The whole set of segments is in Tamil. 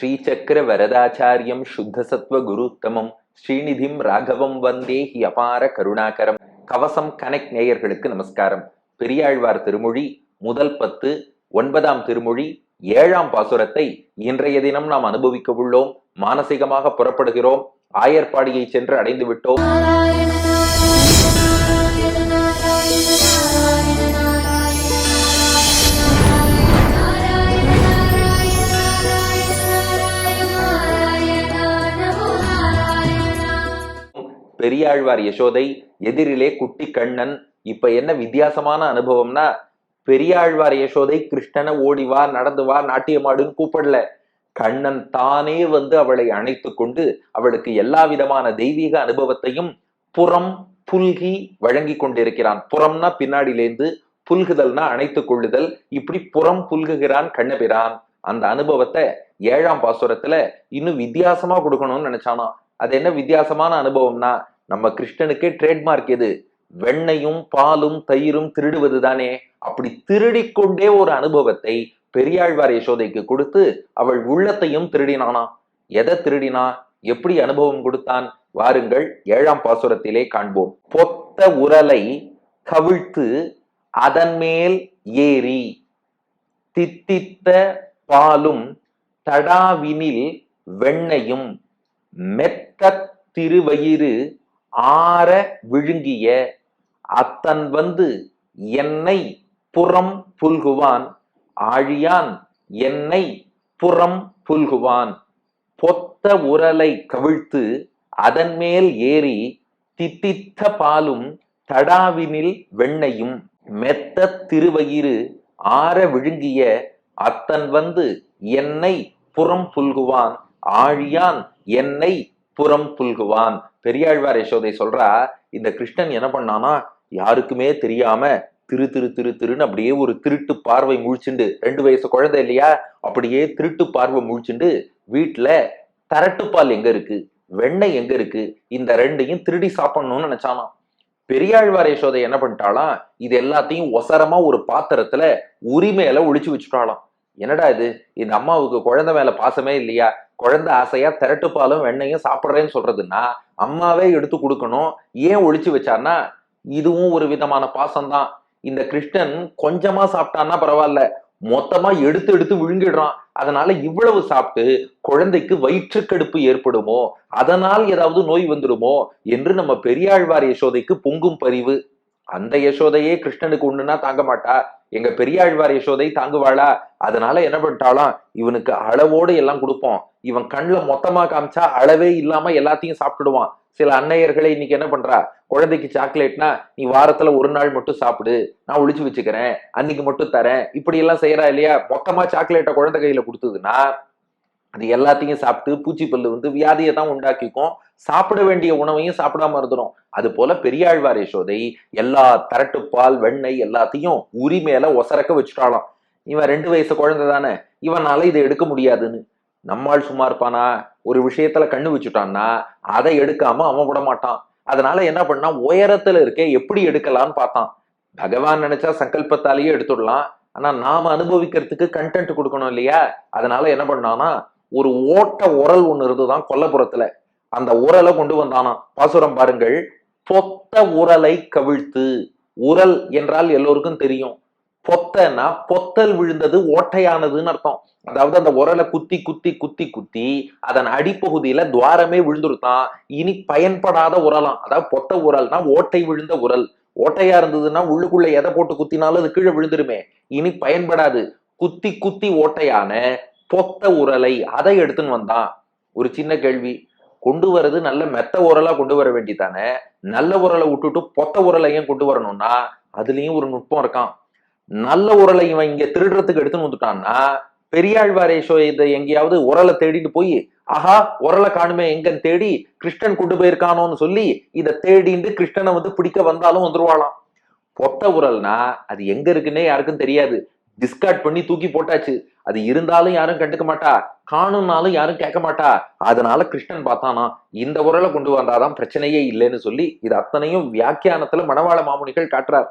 ஸ்ரீசக்கர வரதாச்சாரியம் சுத்தசத்வ குருத்தமம் ஸ்ரீநிதிம் ராகவம் வந்தே ஹி அபார கருணாகரம். கவசம் கனெக்ட் நேயர்களுக்கு நமஸ்காரம். பெரியாழ்வார் திருமொழி முதல் பத்து ஒன்பதாம் திருமொழி ஏழாம் பாசுரத்தை இன்றைய தினம் நாம் அனுபவிக்க உள்ளோம் மானசீகமாக புறப்படுகிறோம் ஆயர்பாடியை சென்று அடைந்து விட்டோம் பெரியாழ்வார் யசோதை எதிரிலே குட்டி கண்ணன் இப்ப என்ன வித்தியாசமான அனுபவம்னா பெரியாழ்வார் யசோதை கிருஷ்ணனை ஓடி வா நடந்து வா நாட்டியமாடுன்னு கூப்பிடல. கண்ணன் தானே வந்து அவளை அணைத்து கொண்டு அவளுக்கு எல்லா விதமான தெய்வீக அனுபவத்தையும் புறம் புல்கி வழங்கி கொண்டிருக்கிறான். புறம்னா பின்னாடிலேந்து புல்குதல்னா அணைத்துக் கொள்ளுதல் இப்படி புறம் புல்குகிறான் கண்ணபிரான். அந்த அனுபவத்தை ஏழாம் பாசுரத்துல இன்னும் வித்தியாசமா கொடுக்கணும்னு நினைச்சானோ அது என்ன வித்தியாசமான அனுபவம்னா நம்ம கிருஷ்ணனுக்கே ட்ரேட்மார்க் எது? வெண்ணையும் பாலும் தயிரும் திருடுவது தானே. அப்படி திருடிக் கொண்டே ஒரு அனுபவத்தை பெரியாழ்வார் யசோதைக்கு கொடுத்து அவள் உள்ளத்தையும் திருடினானா? எதை திருடினா? எப்படி அனுபவம் கொடுத்தான்? வாருங்கள் ஏழாம் பாசுரத்திலே காண்போம். பொத்த உரலை கவிழ்த்து அதன் மேல் ஏறி தித்தித்த பாலும் தடாவினில் வெண்ணையும் மெத்த திருவயிறு ஆற விழுங்கிய அத்தன் வந்து என்னை புறம் புல்குவான் ஆழியான் என்னை புறம் புல்குவான். பொத்த உரலை கவிழ்த்து அதன் மேல் ஏறி தித்தித்த பாலும் தடாவினில் வெண்ணையும் மெத்த திருவயிறு ஆற விழுங்கிய அத்தன் வந்து என்னை புறம் புல்குவான் ஆழியான் என்னை புறம் புல்குவான். பெரியாழ்வார் யசோதை சொல்றா இந்த கிருஷ்ணன் என்ன பண்ணானா யாருக்குமே தெரியாம திரு திரு திரு திருன்னு அப்படியே ஒரு திருட்டு பார்வை முழிச்சுண்டு ரெண்டு வயசு குழந்தை இல்லையா? அப்படியே திருட்டு பார்வை முழிச்சுண்டு வீட்டுல தரட்டுப்பால் எங்க இருக்கு? வெண்ணெய் எங்க இருக்கு? இந்த ரெண்டையும் திருடி சாப்பிடணும்னு நினைச்சானாம். பெரியாழ்வார் யசோதை என்ன பண்ணிட்டாலாம் இது எல்லாத்தையும் ஒசரமா ஒரு பாத்திரத்துல உரிமையில ஒழிச்சு வச்சுட்டாலாம் என்னடா இது? இந்த அம்மாவுக்கு குழந்தை மேல பாசமே இல்லையா? குழந்தை ஆசையா திரட்டுப்பாலும் வெண்ணையும் சாப்பிட்றேன்னு சொல்றதுன்னா அம்மாவே எடுத்து கொடுக்கணும். ஏன் ஒழிச்சு வச்சார்னா இதுவும் ஒரு விதமான பாசம்தான். இந்த கிருஷ்ணன் கொஞ்சமா சாப்பிட்டான்னா பரவாயில்ல. மொத்தமா எடுத்து எடுத்து விழுங்கிடுறான். அதனால இவ்வளவு சாப்பிட்டு குழந்தைக்கு வயிற்றுக்கடுப்பு ஏற்படுமோ? அதனால் ஏதாவது நோய் வந்துடுமோ? என்று நம்ம பெரியாழ்வார் யசோதைக்கு பொங்கும் பரிவு. அந்த யசோதையே கிருஷ்ணனுக்கு ஒண்ணுன்னா தாங்க மாட்டா. எங்க பெரியாழ்வார் யசோதை தாங்குவாளா? அதனால என்ன பண்ணிட்டாலாம் இவனுக்கு அளவோடு எல்லாம் கொடுப்போம். இவன் கண்ணுல மொத்தமா காமிச்சா அளவே இல்லாம எல்லாத்தையும் சாப்பிட்டுடுவான். சில அன்னையர்களே இன்னைக்கு என்ன பண்றா? குழந்தைக்கு சாக்லேட்னா நீ வாரத்துல ஒரு நாள் மட்டும் சாப்பிடு. நான் ஒழிச்சு வச்சுக்கிறேன். அன்னைக்கு மட்டும் தரேன். இப்படி எல்லாம் செய்யறா இல்லையா? மொத்தமா சாக்லேட்டை குழந்தை கையில கொடுத்ததுன்னா அது எல்லாத்தையும் சாப்பிட்டு பூச்சிப்பல்லு வந்து வியாதியை தான் உண்டாக்கிக்கும். சாப்பிட வேண்டிய உணவையும் சாப்பிடாம இருந்துடும் அது போல பெரியாழ்வார் யசோதை எல்லா தரட்டுப்பால் வெண்ணெய் எல்லாத்தையும் உரி மேல ஒசரக்க வச்சுட்டாலாம் இவன் ரெண்டு வயசு குழந்தை தானே இவனால இதை எடுக்க முடியாதுன்னு. நம்மால் சும்மா இருப்பானா ஒரு விஷயத்துல கண்ணு வச்சுட்டான்னா அதை எடுக்காம அவன் விட மாட்டான். அதனால என்ன பண்ணா உயரத்துல இருக்க எப்படி எடுக்கலாம்னு பார்த்தான். பகவான் நினைச்சா சங்கல்பத்தாலேயே எடுத்துடலாம். ஆனா நாம அனுபவிக்கிறதுக்கு கண்டென்ட் கொடுக்கணும் இல்லையா? அதனால என்ன பண்ணானா ஒரு ஓட்ட உரல் ஒன்று இருந்துதான் கொல்லப்புறத்துல அந்த உரலை கொண்டு வந்தானா பாசுரம் பாருங்கள். பொத்த உரலை கவிழ்த்து. உரல் என்றால் எல்லோருக்கும் தெரியும். பொத்தனா பொத்தல் விழுந்தது ஓட்டையானதுன்னு அர்த்தம். அதாவது அந்த உரலை குத்தி குத்தி குத்தி குத்தி அதன் அடிப்பகுதியில துவாரமே விழுந்துருத்தான். இனி பயன்படாத உரலாம். அதாவது பொத்த உரல்னா ஓட்டை விழுந்த உரல். ஓட்டையா இருந்ததுன்னா உள்ளுக்குள்ள எதை போட்டு குத்தினாலும் அது கீழே விழுந்துருமே. இனி பயன்படாது. குத்தி குத்தி ஓட்டையான பொத்த உரலை அதை எடுத்துன்னு வந்தான். ஒரு சின்ன கேள்வி. கொண்டு வர்றது நல்ல மெத்த உரலா கொண்டு வர வேண்டிதானே? நல்ல உரலை விட்டுட்டு பொத்த உரலையும் கொண்டு வரணும்னா அதுலயும் ஒரு நுட்பம் இருக்கான் நல்ல உரலை இவன் இங்க திருடுறதுக்கு எடுத்துன்னு வந்துட்டான்னா பெரியாழ்வாரே இதை எங்கேயாவது உரலை தேடிட்டு போய் ஆஹா உரலை காணுமே எங்கன்னு தேடி கிருஷ்ணன் கொண்டு போயிருக்கானோன்னு சொல்லி இதை தேடிட்டு கிருஷ்ணனை வந்து பிடிக்க வந்தாலும் வந்துருவாளாம். பொத்த உரல்னா அது எங்க இருக்குன்னே யாருக்கும் தெரியாது. டிஸ்கார்ட் பண்ணி தூக்கி போட்டாச்சு. அது இருந்தாலும் யாரும் கண்டுக்க மாட்டா. காணும்னாலும் யாரும் கேட்க மாட்டா. அதனால கிருஷ்ணன் பார்த்தானா இந்த உரலை கொண்டு வந்தாதான் பிரச்சனையே இல்லைன்னு சொல்லி இது அத்தனையும் வியாக்கியானத்துல மணவாள மாமுனிகள் காட்டுறார்.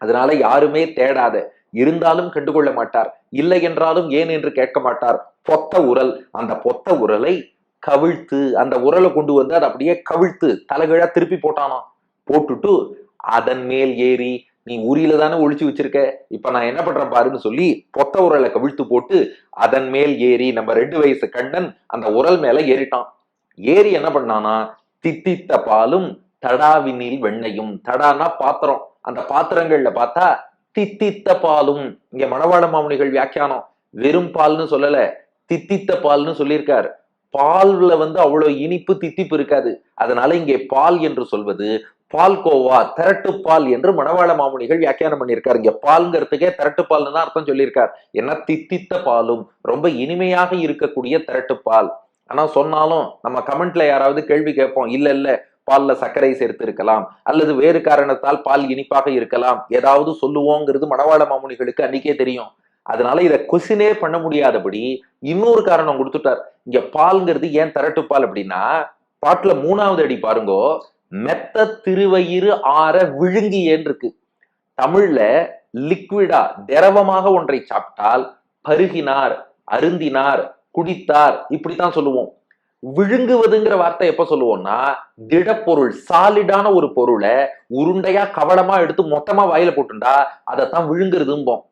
அதனால யாருமே தேடாத இருந்தாலும் கண்டுகொள்ள மாட்டார். இல்லை என்றாலும் ஏன் என்று கேட்க மாட்டார். பொத்த உரல் அந்த பொத்த உரலை கவிழ்த்து அந்த உரலை கொண்டு வந்து அதை அப்படியே கவிழ்த்து தலைகீழா திருப்பி போட்டானா. போட்டுட்டு அதன் மேல் ஏறி நீ உரியில தானே ஒழிச்சு வச்சிருக்க? இப்ப நான் என்ன பண்றேன் பாருன்னு சொல்லி பொத்த உரலை கவிழ்த்து போட்டு அதன் மேல் ஏறி நம்ம ரெண்டு வயசு கண்ணன் அந்த உரல் மேல ஏறிட்டான். ஏறி என்ன பண்ணானா தித்தித்த பாலும் தடாவினில் வெண்ணையும். தடானா பாத்திரம். அந்த பாத்திரங்கள்ல பார்த்தா தித்தித்த பாலும். இங்க மணவாள மாமுனிகள் வியாக்கியானம். வெறும் பால்னு சொல்லல தித்தித்த பால்னு சொல்லியிருக்காரு. பால்ல வந்து அவ்வளவு இனிப்பு தித்திப்பு இருக்காது. அதனால இங்கே பால் என்று சொல்வது பால்கோவா திரட்டு பால் என்று மணவாள மாமுனிகள் வியாக்கியானம் பண்ணியிருக்காரு. இங்க பால்ங்கிறதுக்கே திரட்டு பால்னு தான் அர்த்தம் சொல்லியிருக்கார். ஏன்னா தித்தித்த பாலும் ரொம்ப இனிமையாக இருக்கக்கூடிய திரட்டு பால் ஆனா சொன்னாலும் நம்ம கமெண்ட்ல யாராவது கேள்வி கேட்போம். இல்ல இல்ல பால்ல சர்க்கரை சேர்த்து இருக்கலாம். அல்லது வேறு காரணத்தால் பால் இனிப்பாக இருக்கலாம். ஏதாவது சொல்லுவோங்கிறது மணவாள மாமுனிகளுக்கு அன்னைக்கே தெரியும். அதனால இதை கொசினே பண்ண முடியாதபடி இன்னொரு காரணம் கொடுத்துட்டார். இங்க பால்ங்கிறது ஏன் திரட்டு பால் அப்படின்னா பாட்டுல மூணாவது அடி பாருங்கோ மெத்த திருவயிறு ஆற விழுங்கியேன்னு இருக்கு தமிழ்ல லிக்விடா திரவமாக ஒன்றை சாப்பிட்டால் பருகினார் அருந்தினார் குடித்தார் இப்படித்தான் சொல்லுவோம். விழுங்குவதுங்கிற வார்த்தை எப்ப சொல்லுவோம்னா திடப்பொருள் சாலிடான ஒரு பொருளை உருண்டையா கவளமா எடுத்து மொத்தமா வாயில போட்டுண்டா அதைத்தான் விழுங்குறதும்போம்.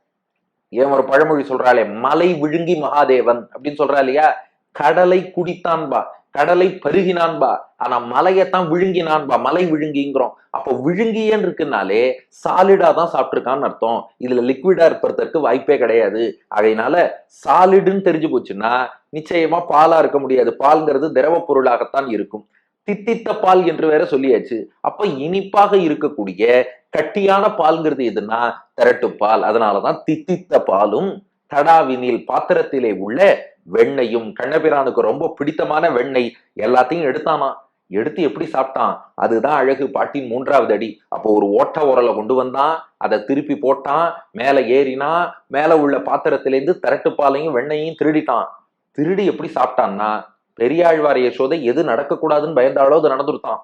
ஏன் ஒரு பழமொழி சொல்றாளே மலை விழுங்கி மகாதேவன் அப்படின்னு சொல்றா இல்லையா? கடலை குடித்தான்பா. கடலை பருகினான்பா. ஆனா மலையத்தான் விழுங்கினான்பா. மலை விழுங்கிங்கிறோம். அப்போ விழுங்கியன்னு இருக்குனாலே சாலிடா தான் சாப்பிட்டுருக்கான்னு அர்த்தம். இதுல லிக்விடா இருப்பதற்கு வாய்ப்பே கிடையாது. அதனால சாலிடுன்னு தெரிஞ்சு போச்சுன்னா நிச்சயமா பாலா இருக்க முடியாது. பால்ங்கிறது திரவ பொருளாகத்தான் இருக்கும். தித்தித்த பால் என்று வேற சொல்லியாச்சு. அப்ப இனிப்பாக இருக்கக்கூடிய கட்டியான பால்ங்கிறது எதுனா திரட்டு பால் அதனாலதான் தித்தித்த பாலும் தடாவினில் பாத்திரத்திலே உள்ள வெண்ணையும் கண்ணபிரானுக்கு ரொம்ப பிடித்தமான வெண்ணெய் எல்லாத்தையும் எடுத்தானா எடுத்து எப்படி சாப்பிட்டான்? அதுதான் அழகு. பாட்டின் மூன்றாவது அடி. அப்போ ஒரு ஓட்ட உரலை கொண்டு வந்தான். அதை திருப்பி போட்டான். மேல ஏறினா மேல உள்ள பாத்திரத்திலேருந்து திரட்டுப்பாலையும் வெண்ணையும் திருடிட்டான். திருடி எப்படி சாப்பிட்டான்னா பெரியாழ்வார் யசோதை எது நடக்கக்கூடாதுன்னு பயந்தாலோ அது நடந்துருத்தான்.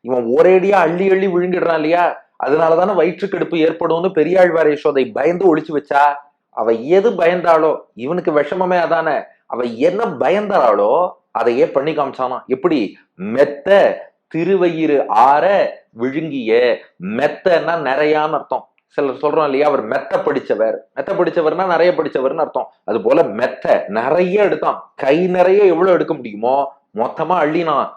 இவன் ஒரேடியா அள்ளி அள்ளி விழுங்கிடுறான் இல்லையா? அதனாலதானே வயிற்றுக்கெடுப்பு ஏற்படும்னு பெரியாழ்வார் யசோதை பயந்து ஒழிச்சு வச்சா? அவ எது பயந்தாளோ இவனுக்கு விஷமமே அதானே. அவ என்ன பயந்தாளோ அதையே பண்ணி காமிச்சானா? எப்படி? மெத்த திருவயிறு ஆற விழுங்கிய. மெத்தன்னா நிறையான்னு அர்த்தம். சிலர் சொல்றோம் இல்லையா அவர் மெத்த படிச்சவர். மெத்த படிச்சவர்னா நிறைய படிச்சவர்னு அர்த்தம். அது போல மெத்த நிறைய எடுத்தான். கை நிறைய எவ்வளவு எடுக்க முடியுமோ மொத்தமா அள்ளினான்.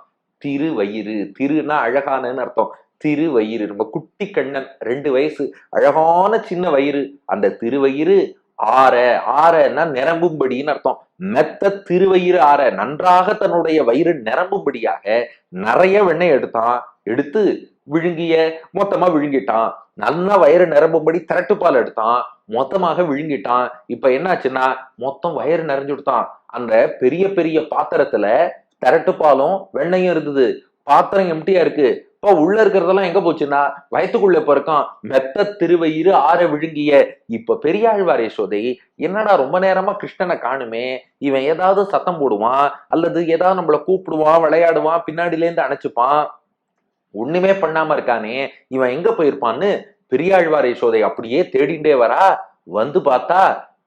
திருவயிறு. திருனா அழகானன்னு அர்த்தம். திருவயிறு. நம்ம குட்டி கண்ணன். ரெண்டு வயசு. அழகான சின்ன வயிறு. அந்த திருவயிறு ஆற ஆறன்னா நிரம்பும்படின்னு அர்த்தம். மெத்த திருவயிறு ஆற நன்றாக தன்னுடைய வயிறு நிரம்பும்படியாக நிறைய வெண்ணெய் எடுத்தான் எடுத்து விழுங்கிய மொத்தமா விழுங்கிட்டான். நல்லா வயிறு நிரம்பும்படி திரட்டுப்பால் எடுத்தான் மொத்தமாக விழுங்கிட்டான். இப்ப என்னாச்சுன்னா மொத்தம் வயிறு நிறைஞ்சுடுத்தான் அந்த பெரிய பெரிய பாத்திரத்துல திரட்டுப்பாலும் வெண்ணையும் இருந்தது. பாத்திரம் எம்டியா இருக்கு. இப்போ உள்ள இருக்கிறதெல்லாம் எங்க போச்சுன்னா வயத்துக்குள்ள இப்ப இருக்கான் மெத்த திருவயிறு ஆற விழுங்கிய இப்ப பெரியாழ்வார் யசோதை என்னடா ரொம்ப நேரமா கிருஷ்ணனை காணுமே? இவன் ஏதாவது சத்தம் போடுவான் அல்லது ஏதாவது நம்மள கூப்பிடுவான் விளையாடுவான் பின்னாடில இருந்து அணைச்சுப்பான்? ஒண்ணுமே பண்ணாம இருக்கானே இவன் எங்க போயிருப்பான்னு பெரியாழ்வார் யசோதை அப்படியே தேடிண்டே வரா. வந்து பார்த்தா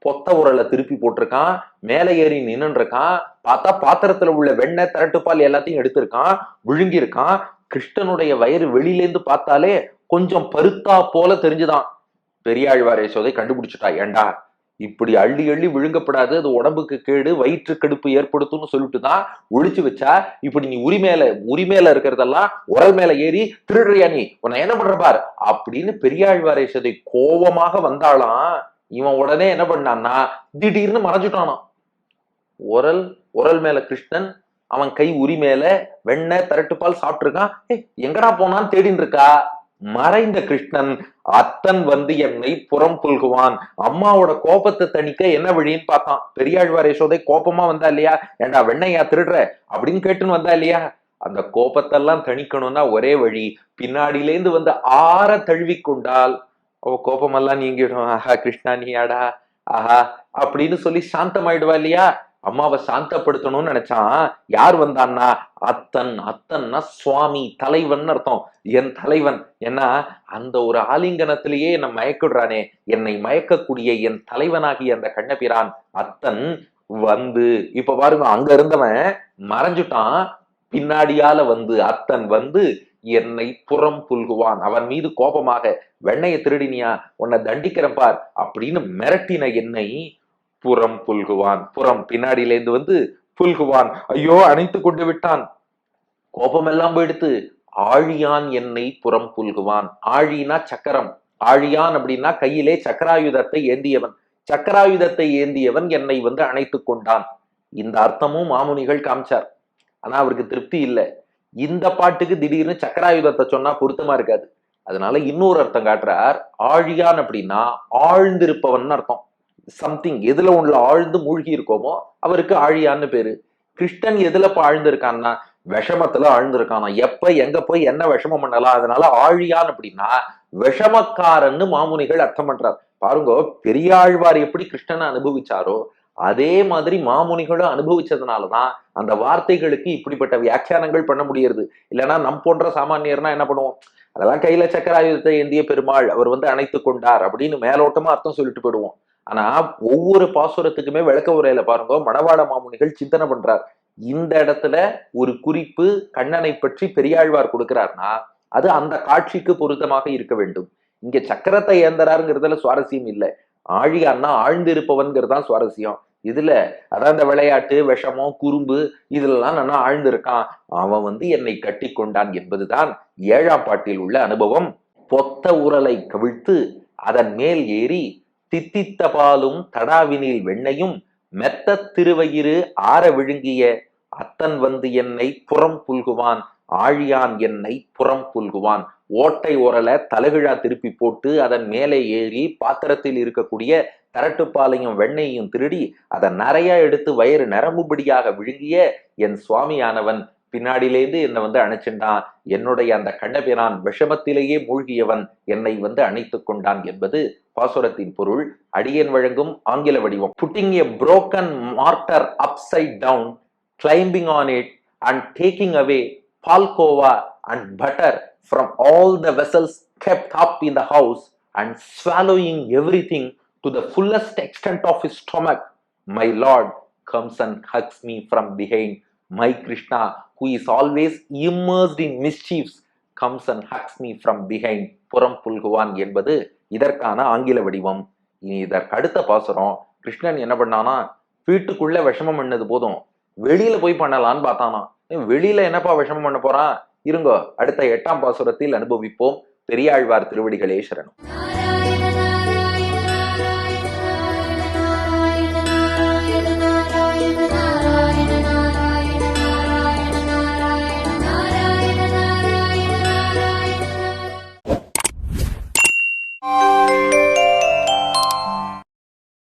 பொத்த உரலை திருப்பி போட்டிருக்கான் மேலே ஏறி நின்னுட்டு இருக்கான் பார்த்தா பாத்திரத்துல உள்ள வெண்ணெய் திரட்டுப்பால் எல்லாத்தையும் எடுத்திருக்கான் விழுங்கியிருக்கான் கிருஷ்ணனுடைய வயிறு வெளியிலேருந்து பார்த்தாலே கொஞ்சம் பருத்தா போல தெரிஞ்சுதான். பெரியாழ்வார் யசோதை கண்டுபிடிச்சிட்டா ஏண்டா இப்படி அள்ளி அள்ளி விழுங்கப்படாது அது உடம்புக்கு கேடு வயிற்று கடுப்பு ஏற்படுத்தும்னு சொல்லிட்டு தான் ஒழிச்சு வச்சா இப்படி நீ உரிமையில உரிமையில இருக்கிறதெல்லாம் உரல் மேல ஏறி திருடுறியா நீ? உன்னை என்ன பண்ற பார்? அப்படின்னு பெரியாழ்வார் யசோதை கோபமாக வந்தாலாம் இவன் உடனே என்ன பண்ணான்னா திடீர்னு மறைஞ்சுட்டானாம். உரல் உரல் மேல கிருஷ்ணன் அவன் கை உரி மேல வெண்ணெய் திரட்டுப்பால் சாப்பிட்டுருக்கான். ஏ எங்கடா போனான்னு தேடின்னு இருக்கா மறைந்த கிருஷ்ணன் அத்தன் வந்து என்னை புறம் புல்குவான். அம்மாவோட கோபத்தை தணிக்க என்ன வழின்னு பார்த்தான். பெரியாழ்வார் யசோதை கோபமா வந்தா இல்லையா? ஏண்டா வெண்ணையா திருடுற? அப்படின்னு கேட்டுன்னு வந்தா இல்லையா? அந்த கோபத்தெல்லாம் தணிக்கணும்னா ஒரே வழி பின்னாடியிலேந்து வந்து ஆற தழுவி கொண்டால். அவ கோபமெல்லாம் நீங்கிடும். ஆஹா கிருஷ்ணா நீயாடா? ஆஹா அப்படின்னு சொல்லி சாந்தமாயிடுவா இல்லையா? அம்மாவை சாந்தப்படுத்தணும்னு நினைச்சான் யார் வந்தான்னா அத்தன் அத்தன்னா சுவாமி தலைவன் அர்த்தம். என் தலைவன். ஏன்னா அந்த ஒரு ஆலிங்கனத்திலேயே என்னை மயக்கிடுறானே. என்னை மயக்கக்கூடிய என் தலைவனாகிய அந்த கண்ணபிரான் அத்தன் வந்து இப்ப பாருங்க அங்க இருந்தவன் மறைஞ்சுட்டான். பின்னாடியால வந்து அத்தன் வந்து என்னை புறம் புல்குவான். அவன் மீது கோபமாக வெண்ணைய திருடினியா? உன்னை தண்டிக்கிறேன் பார். அப்படின்னு மிரட்டின என்னை புறம் புல்குவான் புறம் பின்னாடியிலேந்து வந்து புல்குவான். ஐயோ அணைத்து கொண்டு விட்டான். கோபமெல்லாம் போயிடுத்து ஆழியான் என்னை புறம் புல்குவான். ஆழினா சக்கரம். ஆழியான் அப்படின்னா கையிலே சக்கராயுதத்தை ஏந்தியவன். சக்கராயுதத்தை ஏந்தியவன் என்னை வந்து அணைத்து கொண்டான். இந்த அர்த்தமும் மாமுனிகள் காமிச்சார். ஆனா அவருக்கு திருப்தி இல்லை. இந்த பாட்டுக்கு திடீர்னு சக்கராயுதத்தை சொன்னா பொருத்தமா இருக்காது. அதனால இன்னொரு அர்த்தம் காட்டுறார். ஆழியான் அப்படின்னா ஆழ்ந்திருப்பவன் அர்த்தம். சம்திங் எதுல ஒண்ணுல ஆழ்ந்து மூழ்கி இருக்கோமோ அவருக்கு ஆழியான்னு பேரு. கிருஷ்ணன் எதுல ஆழ்ந்திருக்கான்னா விஷமத்துல ஆழ்ந்திருக்கானா எப்ப எங்க போய் என்ன விஷமம் பண்ணலாம் அதனால ஆழியான் அப்படின்னா விஷமக்காரன்னு மாமுனிகள் அர்த்தம் பண்றார். பாருங்க பெரியாழ்வார் எப்படி கிருஷ்ணனை அனுபவிச்சாரோ அதே மாதிரி மாமுனிகளும் அனுபவிச்சதுனாலதான் அந்த வார்த்தைகளுக்கு இப்படிப்பட்ட வியாக்கியானங்கள் பண்ண முடியறது. இல்லைன்னா நம் போன்ற சாமானியர்னா என்ன பண்ணுவோம்? அதெல்லாம் கையில சக்கராயுதத்தை ஏந்திய பெருமாள் அவர் வந்து அணைத்து கொண்டார் அப்படின்னு மேலோட்டமா அர்த்தம் சொல்லிட்டு போயிடுவோம். ஆனா ஒவ்வொரு பாசுரத்துக்குமே விளக்க உரையில பாருங்க மணவாள மாமுனிகள் சிந்தனை பண்றார். இந்த இடத்துல ஒரு குறிப்பு கண்ணனை பற்றி பெரியாழ்வார் கொடுக்கிறார்னா அது அந்த காட்சிக்கு பொருத்தமாக இருக்க வேண்டும். இங்க சக்கரத்தை ஏந்தராருங்கிறதுல சுவாரஸ்யம் இல்லை. ஆழியான்னா ஆழ்ந்திருப்பவன்கிறது தான் சுவாரஸ்யம். இதுல அதான் இந்த விளையாட்டு விஷமம் குறும்பு இதுலலாம் நான் ஆழ்ந்திருக்கான். அவன் வந்து என்னை கட்டி கொண்டான் என்பதுதான் ஏழாம் பாட்டில் உள்ள அனுபவம். பொத்த உரலை கவிழ்த்து அதன் மேல் ஏறி தித்தித்த பாலும் தடாவினில் வெண்ணையும் மெத்த திருவயிறு ஆற விழுங்கிய அத்தன் வந்து என்னை புறம் புல்குவான் ஆழியான் என்னை புறம் புல்குவான். ஓட்டை உரலை தலகிழா திருப்பி போட்டு அதன் மேலே ஏறி பாத்திரத்தில் இருக்கக்கூடிய தரட்டுப்பாலையும் வெண்ணையும் திருடி அதை நிறைய எடுத்து வயிறு நரம்புபடியாக விழுங்கிய என் சுவாமியானவன் பின்னாடியிலேருந்து என்னை வந்து அணைச்சின்றான். என்னுடைய அந்த கண்ணபிரான் விஷமத்திலேயே மூழ்கியவன் என்னை வந்து அணைத்து கொண்டான் என்பது பாசுரத்தின் பொருள். அடியன் வழங்கும் ஆங்கில வடிவம். Putting a broken mortar upside down climbing on it and taking away palkova and butter from all the vessels kept up in the house and swallowing everything to the fullest extent of is stomach my lord comes and hugs me from behind My Krishna, who is always immersed in mischiefs, comes and hugs me from behind. புறம் புல்குவான் என்பது இதற்கான ஆங்கில வடிவம். இனி இதற்கு அடுத்த பாசுரம். கிருஷ்ணன் என்ன பண்ணானா வீட்டுக்குள்ள விஷமம் பண்ணது போதும். வெளியில போய் பண்ணலான்னு பார்த்தானா வெளியில என்னப்பா விஷமம் பண்ண போறான்? இருங்கோ அடுத்த எட்டாம் பாசுரத்தில் அனுபவிப்போம். பெரியாழ்வார் திருவடிகளே சரணம்.